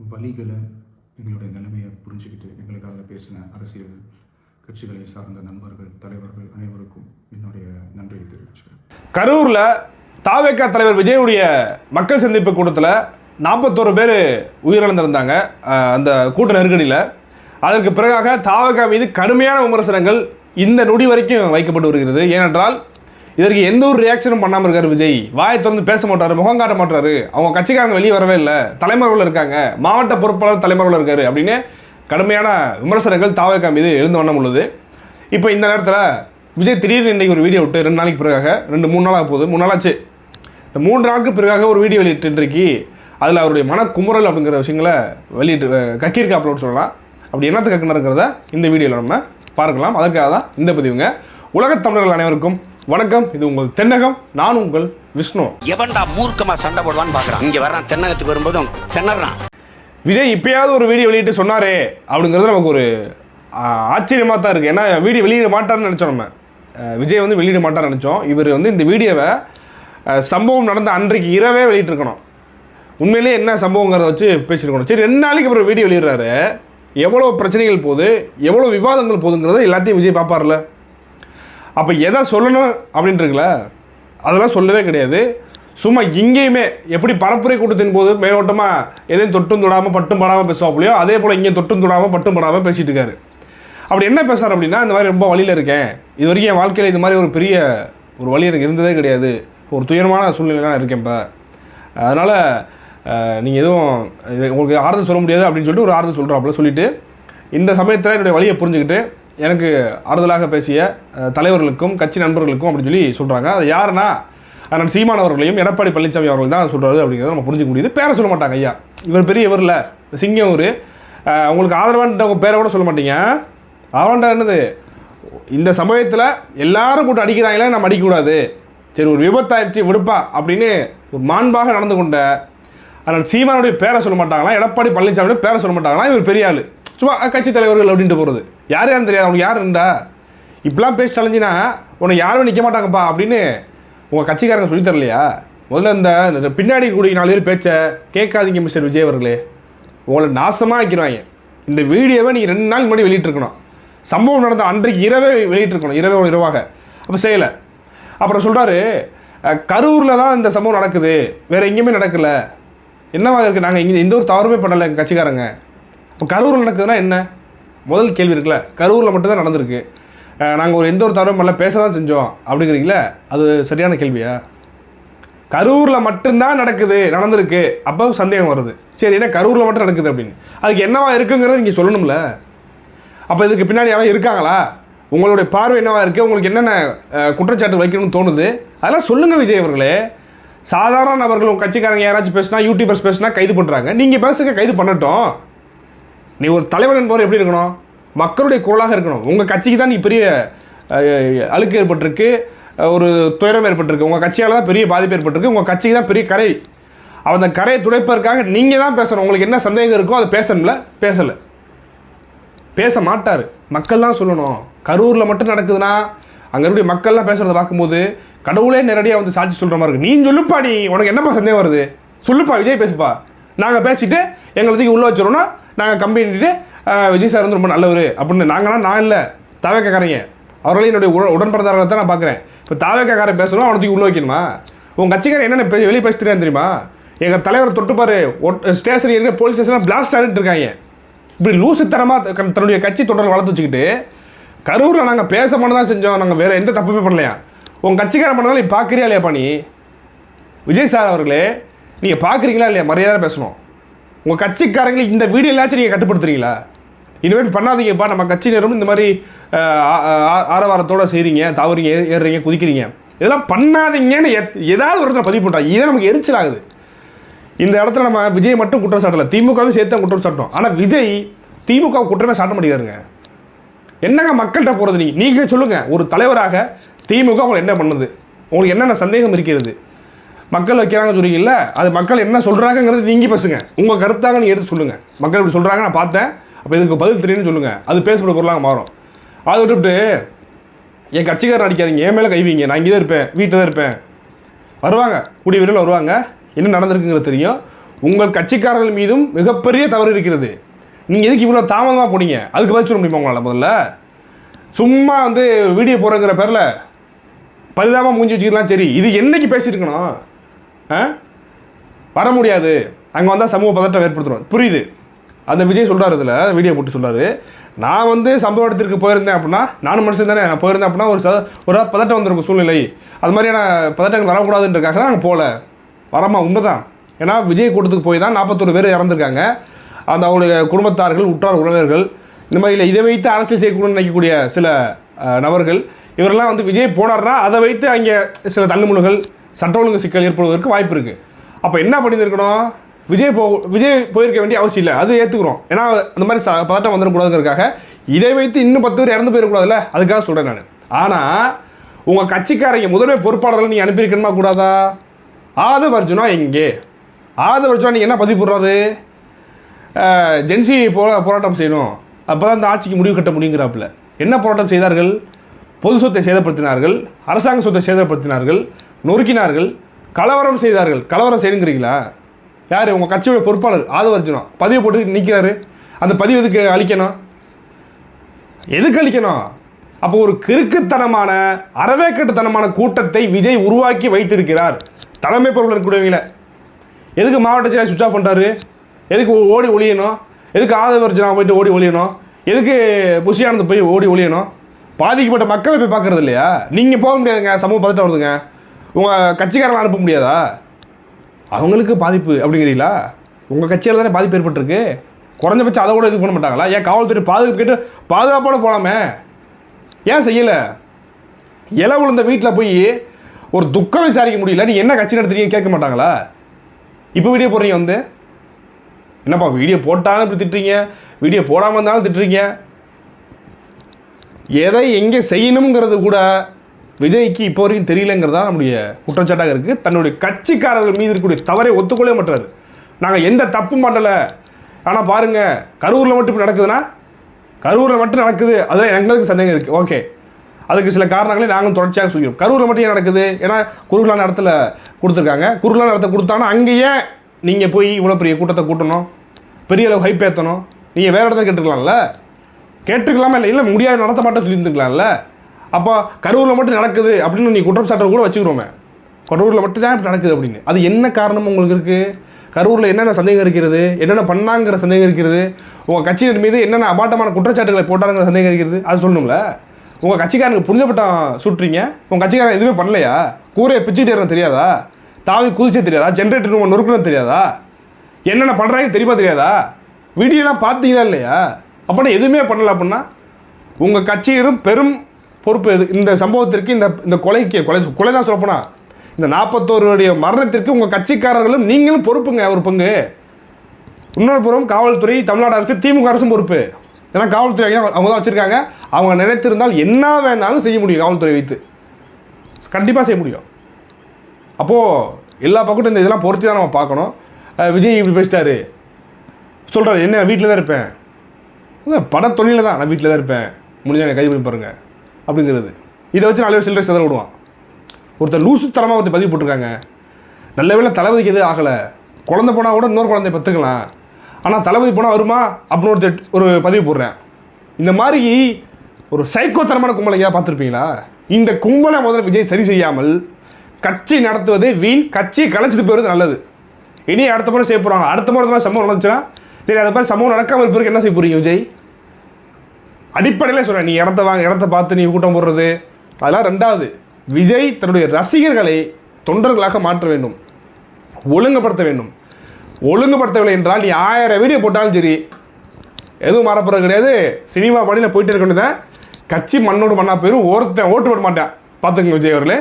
வழிகளை எங்களுடைய நிலைமையை புரிஞ்சுக்கிட்டு எங்களுக்காக பேசின அரசியல் கட்சிகளை சார்ந்த நண்பர்கள் தலைவர்கள் அனைவருக்கும் என்னுடைய நன்றியை தெரிவிச்சுக்கிறேன். கரூரில் தாவேக்கா தலைவர் விஜயுடைய மக்கள் சந்திப்பு கூட்டத்தில் நாற்பத்தோரு பேர் உயிரிழந்திருந்தாங்க. அந்த கூட்ட நெருக்கடியில். அதற்கு பிறகாக தாவேக்கா மீது கடுமையான விமர்சனங்கள் இந்த நொடி வரைக்கும் வைக்கப்பட்டு வருகிறது. ஏனென்றால் இதற்கு எந்த ஒரு ரியாக்ஷனும் பண்ணாமல் இருக்கார் விஜய். வாயை திறந்து பேச மாட்டார் முகம் காட்ட மாட்டாரு. அவங்க கட்சிக்காரங்க வெளியே வரவே இல்லை. தலைமறைவில் இருக்காங்க. மாவட்ட பொறுப்பாளர் தலைமறைவில் இருக்காரு அப்படின்னு கடுமையான விமர்சனங்கள் தாவேக்கா மீது எழுந்து வண்ணம் உள்ளது. இப்போ இந்த நேரத்தில் விஜய் திடீர்னு இன்றைக்கி ஒரு வீடியோ விட்டு ரெண்டு நாளைக்கு பிறகாக ரெண்டு மூணு நாளாக போகுது. மூணு நாளாச்சு. இந்த மூன்று நாளுக்கு பிறகாக ஒரு வீடியோ வெளியிட்டுருக்கு அதில் அவருடைய மனக்குமுறல் அப்படிங்கிற விஷயங்களை வெளியிட்டு கக்கியிருக்கா கக்கியிருக்காப்புலன்னு சொல்லலாம். அப்படி என்னத்தை கக்குனருங்கிறத இந்த வீடியோவில் நம்ம பார்க்கலாம். அதற்காக தான் இந்த பதிவுங்க. உலகத் தமிழர்கள் அனைவருக்கும் வணக்கம் இது உங்கள் தென்னகம் நான் உங்கள் விஷ்ணு. எவன்டா மூர்க்கமா சண்டை போடுவான்னு பாக்குறான். இங்க வர்றான் தென்னகத்துக்கு வரும்போதும் திணறான். விஜய் இப்பயாவது ஒரு வீடியோ வெளியிட்டு சொன்னாரே அப்படிங்கிறது நமக்கு ஒரு ஆச்சரியமாக தான் இருக்குது ஏன்னா வீடியோ வெளியிட மாட்டார்னு நினச்சோம் நம்ம. விஜய் வந்து வெளியிட மாட்டார்னு நினச்சோம். இவர் வந்து இந்த வீடியோவை சம்பவம் நடந்த அன்றைக்கு இரவே வெளியிட்டிருக்கணும். உண்மையிலேயே என்ன சம்பவங்கிறத வச்சு பேசியிருக்கணும். சரி ரெண்டு நாளைக்கு அப்புறம் வீடியோ வெளியிடுறாரு. எவ்வளோ பிரச்சனைகள் போகுது எவ்வளோ விவாதங்கள் போகுதுங்கிறத எல்லாத்தையும் விஜய் பார்ப்பார்ல அப்போ எதை சொல்லணும் அப்படின்ட்டு அதெல்லாம் சொல்லவே கிடையாது. சும்மா இங்கேயுமே எப்படி பரப்புரை கூட்டத்தின் போது மேலோட்டமாக எதையும் தொட்டும் தொடாமல் பட்டும் படாமல் பேசுவாப்புலையோ அதே போல் இங்கே தொட்டும் தொடாமல் பட்டும் படாமல் பேசிகிட்டு இருக்காரு அப்படி என்ன பேசுகிறார் அப்படின்னா இந்த மாதிரி ரொம்ப வழியில் இருக்கேன். இது வரைக்கும் என் வாழ்க்கையில் இது மாதிரி ஒரு பெரிய ஒரு வழி எனக்கு இருந்ததே கிடையாது. ஒரு துயரமான சூழ்நிலைலாம் இருக்கேன் இப்போ. அதனால் நீங்கள் எதுவும் இது உங்களுக்கு ஆறுதல் சொல்ல முடியாது அப்படின்னு சொல்லிட்டு ஒரு ஆறுதல் சொல்கிறாப்புல சொல்லிட்டு இந்த சமயத்தில் என்னுடைய வழியை புரிஞ்சுக்கிட்டு எனக்கு ஆறுதலாக பேசிய தலைவர்களுக்கும் கட்சி நண்பர்களுக்கும் அப்படின்னு சொல்லி சொல்கிறாங்க அது யாருன்னா அண்ணன் சீமான் அவர்களையும் எடப்பாடி பழனிசாமி அவர்கள் தான் சொல்கிறாரு அப்படிங்கிறத நம்ம புரிஞ்சுக்க முடியுது. பேரை சொல்ல மாட்டாங்க ஐயா. இவர் பெரிய இவர் இல்லை. சிங்கம் இவர். உங்களுக்கு ஆதரவான பேரை கூட சொல்ல மாட்டீங்க. ஆதரவான்டா என்னது? இந்த சமயத்தில் எல்லாரும் போட்டு அடிக்கிறாங்களே நம்ம அடிக்கக்கூடாது. சரி ஒரு விபத்தாயிடுச்சு விடுப்பா அப்படின்னு ஒரு மாண்பாக நடந்து கொண்ட அதனால் சீமானுடைய பேரை சொல்ல மாட்டாங்களா எடப்பாடி பழனிசாமியோட பேரை சொல்ல மாட்டாங்களா இவர் பெரிய ஆள். சும்மா கட்சி தலைவர்கள் அப்படின்ட்டு போகிறது யார் யாரும் தெரியாது. அவனுக்கு யார் இருந்தா? இப்படிலாம் பேசி அலைஞ்சினா உன்னை யாரும் நிற்க மாட்டாங்கப்பா அப்படின்னு உங்கள் கட்சிக்காரங்க சொல்லித் தரலையா? முதல்ல இந்த பின்னாடி கூடிய நாலு பேர் பேச்சை கேட்காதீங்க மிஸ்டர் விஜய் அவர்களே. உங்களை நாசமாக வைக்கிறாங்க. இந்த வீடியோவை நீங்கள் ரெண்டு நாள் முன்னாடி வெளியிட்டிருக்கணும். சம்பவம் நடந்த அன்றைக்கு இரவே வெளியிட்டிருக்கணும் இரவே இரவாக. அப்போ செய்யலை. அப்புறம் சொல்கிறாரு கரூரில் தான் இந்த சம்பவம் நடக்குது. வேறு எங்கேயுமே நடக்கலை. என்னவா இருக்குது நாங்கள் இங்கே எந்த ஒரு தவறுமே பண்ணலை எங்கள் கட்சிக்காரங்க. இப்போ கரூரில் நடக்குதுன்னா என்ன? முதல் கேள்வி இருக்குல்ல. கரூரில் மட்டும்தான் நடந்திருக்கு. நாங்கள் ஒரு எந்த ஒரு தவறும் பண்ணல பேச தான் செஞ்சோம் அப்படிங்கிறீங்களே அது சரியான கேள்வியா? கரூரில் மட்டும்தான் நடக்குது நடந்திருக்கு அப்போ சந்தேகம் வருது. சரி என்ன கரூரில் மட்டும் நடக்குது அப்படின்னு. அதுக்கு என்னவா இருக்குங்கிறத நீங்கள் சொல்லணும்ல. அப்போ இதுக்கு பின்னாடி யாரும் இருக்காங்களா? உங்களுடைய பார்வை என்னவா இருக்குது உங்களுக்கு என்னென்ன குற்றச்சாட்டு வைக்கணும்னு தோணுது? அதெல்லாம் சொல்லுங்கள் விஜய் அவர்களே. சாதாரண நபர்கள் உங்கள் கட்சிக்காரங்க யாராச்சும் பேசுனா யூடியூபர்ஸ் பேசினா கைது பண்ணுறாங்க நீங்கள் பேசுங்க கைது பண்ணட்டும். நீ ஒரு தலைவன் என்பவர் எப்படி இருக்கணும்? மக்களுடைய குரலாக இருக்கணும். உங்கள் கட்சிக்கு தான் நீ பெரிய அழுக்கு ஏற்பட்டிருக்கு ஒரு துயரம் ஏற்பட்டிருக்கு. உங்கள் கட்சியால் தான் பெரிய பாதிப்பு ஏற்பட்டிருக்கு. உங்கள் கட்சிக்கு தான் பெரிய கரை. அந்த கரையை துடைப்பதற்காக நீங்கள் தான் பேசணும். உங்களுக்கு என்ன சந்தேகம் இருக்கோ அதை பேசணும்ல? பேசலை. பேச மாட்டார். மக்கள் தான் சொல்லணும். கரூரில் மட்டும் நடக்குதுன்னா அங்கே இருக்கிற மக்கள்லாம் பேசுகிறத பார்க்கும்போது கடவுளே நேரடியாக வந்து சாட்சி சொல்கிற மாதிரி இருக்கு. நீ சொல்லுப்பா நீ. உனக்கு என்னப்பா சந்தேகம் வருது? சொல்லுப்பா விஜய் பேசுப்பா. நாங்கள் பேசிட்டு எங்களை தூக்கி உள்ளே வச்சிடறோம்னா நாங்கள் கம்பெனிட்டு விஜய் சார் வந்து ரொம்ப நல்லவர். அப்படின்னு நாங்களாம் நான் இல்லை. தாவேக்காரங்க அவர்களையும் என்னுடைய உடன் உடன்பிறந்தார்கள் தான் நான் பார்க்குறேன் இப்போ தாவேக்காரன் பேசணும் அவனுக்கு உள்ளே வைக்கணுமா? உங்கள் கட்சிக்காரன் என்னென்ன பே வெளியே பேசி தெரியாது தெரியுமா? எங்கள் தலைவர் தொட்டுப்பார் ஸ்டேஷன் இருக்கிற போலீஸ் ஸ்டேஷனில் பிளாஸ்ட் ஆகிட்டு இருக்காங்க. இப்படி லூசுத்தனமாக தன்னுடைய கட்சி தொடர்பு வளர்த்து வச்சுக்கிட்டு கரூரில் நாங்கள் பேச மட்டும் தான் செஞ்சோம். நாங்கள் வேறு எந்த தப்புமே பண்ணலையா? உங்கள் கட்சிக்காரன் பண்ணாலும் நீ பார்க்குறியா இல்லையாப்பா நீ? விஜய் சார் அவர்களே நீங்கள் பார்க்குறீங்களா இல்லையா? மரியாதை பேசணும். உங்கள் கட்சிக்காரங்களை இந்த வீடியோலாச்சும் நீங்கள் கட்டுப்படுத்துறீங்களா? இனிமேல் பண்ணாதீங்கப்பா நம்ம கட்சியினரும் இந்த மாதிரி ஆரவாரத்தோடு ஆரவாரத்தோட செய்கிறீங்க தாவறீங்க ஏறுறீங்க குதிக்கிறீங்க. இதெல்லாம் பண்ணாதீங்கன்னு எத்- ஏதாவது ஒருத்தர் பதிவு பண்ணுறா இதே நமக்கு எரிச்சல் ஆகுது. இந்த இடத்துல நம்ம விஜய் மட்டும் குற்றம் சாட்டல திமுகவும் சேர்த்து தான் குற்றம் சாட்டோம் ஆனால் விஜய் திமுக குற்றமே சாட்ட முடியாதுங்க. என்னங்க மக்கள்கிட்ட போகிறது நீங்கள் நீங்கள் சொல்லுங்கள் ஒரு தலைவராக திமுக உங்களை என்ன பண்ணுது? உங்களுக்கு என்னென்ன சந்தேகம் இருக்கிறது? மக்கள் வைக்கிறாங்க சொல்றீங்கல்ல அது மக்கள் என்ன சொல்கிறாங்கங்கிறது நீங்கள் பேசுங்க. உங்கள் கருத்தாக நீங்கள் எடுத்து சொல்லுங்கள் மக்கள் இப்படி சொல்கிறாங்க நான் பார்த்தேன். அப்போ இதுக்கு பதில் தெரியும்னு சொல்லுங்கள் அது பேசப்பட பொருளாக மாறும். அதை விட்டுவிட்டு என் கட்சிக்காரன் அடிக்காதீங்க என் மேலே கைவிங்க நான் இங்கே தான் இருப்பேன் வீட்டில் தான் இருப்பேன். வருவாங்க கூடிய விரைவில் வருவாங்க. என்ன நடந்திருக்குங்கிறது தெரியும். உங்கள் கட்சிக்காரர்கள் மீதும் மிகப்பெரிய தவறு இருக்கிறது. நீங்கள் எதுக்கு இவ்வளோ தாமதமாக போனீங்க? அதுக்கு பதில் சொல்ல முடியுமா உங்களால் முதல்ல? சும்மா வந்து வீடியோ போகிறங்கிற பேரில் பரிதாபமாக மூஞ்சி வச்சுக்கலாம் சரி. இது என்னைக்கு பேசியிருக்கணும்? வர முடியாது. அங்கே வந்தால் சமூக பதட்டம் ஏற்படுத்துகிறோம் புரியுது? அந்த விஜய் சொல்கிறார் இதில் வீடியோ போட்டு சொல்கிறாரு நான் வந்து சம்பவ இடத்திற்கு போயிருந்தேன் அப்படின்னா நானும் மனுஷன் தானே நான் போயிருந்தேன் அப்படின்னா ஒரு ச ஒரு பதட்டம் வந்திருக்கும் சூழ்நிலை. அது மாதிரியான பதட்டங்கள் வரக்கூடாதுன்றக்காக தான் நாங்கள் போகல வரமா? உண்மைதான். ஏன்னா விஜய் கூட்டத்துக்கு போய் தான் நாற்பத்தொரு பேர் இறந்துருக்காங்க. அந்த அவங்களுடைய குடும்பத்தார்கள் உற்றார் உறவினர்கள் இந்த மாதிரி இல்லை இதை வைத்து அரசியல் செய்யக்கூடாதுன்னு நினைக்கக்கூடிய சில நபர்கள் இவரெல்லாம் வந்து விஜய் போனார்னா அதை வைத்து அங்கே சில தள்ளுமுழுகள் சட்ட ஒழுங்கு சிக்கல் ஏற்படுவதற்கு வாய்ப்பு இருக்குது அப்போ என்ன பண்ணியிருக்கணும் விஜய் போ விஜய் போயிருக்க வேண்டிய அவசியம் இல்லை. அது ஏற்றுக்குறோம் ஏன்னா அந்த மாதிரி ச பதட்டம் வந்துடக்கூடாதுங்கிறதுக்காக இதை வைத்து இன்னும் பத்து பேர் இறந்து போயிடக்கூடாதுல்ல? அதுக்காக சொல்கிறேன் நான். ஆனால் உங்கள் கட்சிக்காரங்க முதன்மை பொறுப்பாளர்கள் நீங்கள் அனுப்பியிருக்கணுமா கூடாதா? ஆதவ் அர்ஜுனா எங்கே? ஆதவ் அர்ஜுனா நீங்கள் என்ன பதிவு போடுறாரு? ஜென்சி போ போராட்டம் செய்யணும். அப்போ தான் இந்த ஆட்சிக்கு முடிவு கட்ட முடியுங்கிறாப்புல. என்ன போராட்டம் செய்தார்கள்? பொது சொத்தை சேதப்படுத்தினார்கள். அரசாங்க சொத்தை சேதப்படுத்தினார்கள். நொறுக்கினார்கள் கலவரம் செய்தார்கள். கலவரம் செய்யுங்கிறீங்களா? யார்? உங்கள் கட்சியோட பொறுப்பாளர் ஆதவ பதிவு போட்டு நிற்கிறாரு அந்த பதிவு எதுக்கு அழிக்கணும்? எதுக்கு அழிக்கணும்? அப்போ ஒரு கிறுக்குத்தனமான அறவேக்கட்டுத்தனமான கூட்டத்தை விஜய் உருவாக்கி வைத்திருக்கிறார். தலைமை பொருள் இருக்கக்கூடியவங்கள. எதுக்கு மாவட்ட செயலாளர் சுவிச் ஆஃப் பண்ணுறாரு எதுக்கு ஓடி ஒழியணும் எதுக்கு ஆதவர்ஜனா போயிட்டு ஓடி ஒழியணும் எதுக்கு புஷியானது போய் ஓடி ஒழியணும் பாதிக்கப்பட்ட மக்களை போய் பார்க்குறது இல்லையா? நீங்கள் போக முடியாதுங்க. சமூக பதட்டம் வருதுங்க. உங்கள் கட்சிக்காரங்களை அனுப்ப முடியாதா? அவங்களுக்கு பாதிப்பு அப்படிங்கிறீங்களா? உங்கள் கட்சியால் தானே பாதிப்பு ஏற்பட்டிருக்கு. குறைஞ்சபட்சம் அதை கூட இது பண்ண மாட்டாங்களா? ஏன் காவல்துறை பாதுகாப்பு கேட்டு பாதுகாப்போட போகலாமே ஏன் செய்யலை? இலை விழுந்த வீட்டில் போய் ஒரு துக்கம் விசாரிக்க முடியல. நீ என்ன கட்சி நடத்துறீங்க கேட்க மாட்டாங்களா? இப்போ வீடியோ போடுறீங்க வந்து. என்னப்பா வீடியோ போட்டாலும் இப்படி திட்டுறீங்க? வீடியோ போடாமல் இருந்தாலும் திட்டுறீங்க? எதை எங்கே செய்யணுங்கிறது கூட விஜய்க்கு இப்போ வரைக்கும் தெரியலங்கிறதா நம்முடைய குற்றச்சாட்டாக இருக்குது தன்னுடைய கட்சிக்காரர்கள் மீது இருக்கக்கூடிய தவறை ஒத்துக்கொள்ளவே மாட்டாரு. நாங்கள் எந்த தப்பும் பண்ணலை. ஆனால் பாருங்கள் கரூரில் மட்டும் இப்படி நடக்குதுன்னா கரூரில் மட்டும் நடக்குது. அதில் எங்களுக்கு சந்தேகம் இருக்குது ஓகே அதுக்கு சில காரணங்களை நாங்களும் தொடர்ச்சியாக சொல்கிறோம் கரூரில் மட்டும் ஏன் நடக்குது? ஏன்னா குருகுலா இடத்துல கொடுத்துருக்காங்க. குருகுலா இடத்த கொடுத்தாங்கன்னா அங்கேயே நீங்கள் போய் இவ்வளோ பெரிய கூட்டத்தை கூட்டணும்? பெரிய அளவு ஹைப் ஏற்றணும் நீங்கள் வேறு இடத்துல கேட்டுக்கலாம்ல கேட்டுக்கலாமா இல்லை? இல்லை முடியாது. நடத்த மாட்டேன்னு சொல்லியிருந்துக்கலாம்ல அப்போ கரூரில் மட்டும் நடக்குது அப்படின்னு நீ குற்றம் சாட்டுற கூட வச்சுக்கிறோமே. கரூரில் மட்டும் தான் இப்படி நடக்குது அப்படின்னு. அது என்ன காரணம் உங்களுக்கு இருக்குது கரூரில் என்னென்ன சந்தேகம் இருக்கிறது? என்னென்ன பண்ணாங்கிற சந்தேகம் இருக்கிறது? உங்கள் கட்சியின் மீது என்னென்ன அபாட்டமான குற்றச்சாட்டுகளை போட்டாருங்கிற சந்தேகம் இருக்கிறது? அது சொல்லணும்ல. உங்கள் கட்சிக்காரனுக்கு புனிதப்பட்டம் சுட்டுறீங்க. உங்கள் கட்சிக்காரன் எதுவுமே பண்ணலையா? கூரையை பிச்சுக்கிட்டே இருக்க தெரியாதா? தாவி குதிச்சே தெரியாதா? ஜென்ரேட்டர் உங்கள் நொறுக்கணும் தெரியாதா? என்னென்ன பண்ணுறாங்கன்னு தெரியுமா தெரியாதா? வீடியோலாம் பார்த்தீங்களா இல்லையா? அப்படின்னா எதுவுமே பண்ணல அப்படின்னா உங்கள் கட்சியிலும் பெரும் பொறுப்பு எது? இந்த சம்பவத்திற்கு இந்த இந்த கொலைக்கு கொலை கொலை தான் சொல்லப்போனா இந்த நாற்பத்தோருடைய மரணத்திற்கு உங்கள் கட்சிக்காரர்களும் நீங்களும் பொறுப்புங்க ஒரு பங்கு. இன்னொரு புறம் காவல்துறை தமிழ்நாடு அரசு திமுக அரசும் பொறுப்பு. ஏன்னா காவல்துறை அவங்க தான் வச்சுருக்காங்க. அவங்க நினைத்திருந்தால் என்ன வேணாலும் செய்ய முடியும் காவல்துறை வைத்து. கண்டிப்பாக செய்ய முடியும். அப்போது எல்லா பக்கட்டும் இந்த இதெல்லாம் பொறுத்து தான் நம்ம பார்க்கணும். விஜய் இப்படி பேசிட்டாரு. சொல்கிறார் என்ன வீட்டில் தான் இருப்பேன். பட தொழிலில் தான் நான் வீட்டில் தான் இருப்பேன். முடிஞ்சால் என்னை கைது பண்ணி பாருங்கள் அப்படிங்கிறது. இதை வச்சு நாலு பேர் சில்லறை சிதற விடுவான். ஒருத்தர் லூசு தரமாக ஒருத்தர் பதிவு போட்டிருக்காங்க. நல்ல வேலை தளபதிக்கு எதுவும் ஆகலை. குழந்த போனால் கூட இன்னொரு குழந்தைய பத்துக்கலாம் ஆனால் தளபதி போனால் வருமா? அப்படின்னு ஒருத்தர் ஒரு பதிவு போடுறேன். இந்த மாதிரி ஒரு சைக்கோத்தரமான கும்பலையா பார்த்துருப்பீங்களா? இந்த கும்பலை முதல்ல விஜய் சரி செய்யாமல் கட்சி நடத்துவது வீண் கட்சியை கலைச்சிட்டு போகிறது நல்லது. இனி அடுத்த முறை செய்ய போகிறாங்க அடுத்த முறை இந்த சம்பவம் நடந்துச்சுன்னா சரி அது மாதிரி சம்பவம் நடக்காமல் இருப்பதுக்கு என்ன செய்ய போகிறீங்க விஜய்? அடிப்படையில் சொல்கிறேன் நீ இடத்த வாங்க இடத்த பார்த்து நீ கூட்டம் போடுறது. அதெல்லாம் ரெண்டாவது விஜய் தன்னுடைய ரசிகர்களை தொண்டர்களாக மாற்ற வேண்டும். ஒழுங்குபடுத்த வேண்டும். ஒழுங்குபடுத்தவில்லை என்றால் நீ ஆயிரம் வீடியோ போட்டாலும் சரி எதுவும் மாறப்போறது கிடையாது. சினிமா பணியில் போயிட்டு இருக்க வேண்டியதான் கட்சி மண்ணோடு மண்ணா போயிடும் ஒருத்தன் ஓட்டு போட மாட்டேன். பார்த்துங்க விஜய் அவர்களே.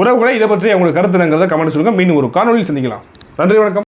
உறவுகளை இதை பற்றி அவங்களுக்கு கருத்துனங்கிறத கமெண்ட் சொல்லுங்கள் மீண்டும் ஒரு காணொலியில் சந்திக்கலாம். நன்றி வணக்கம்.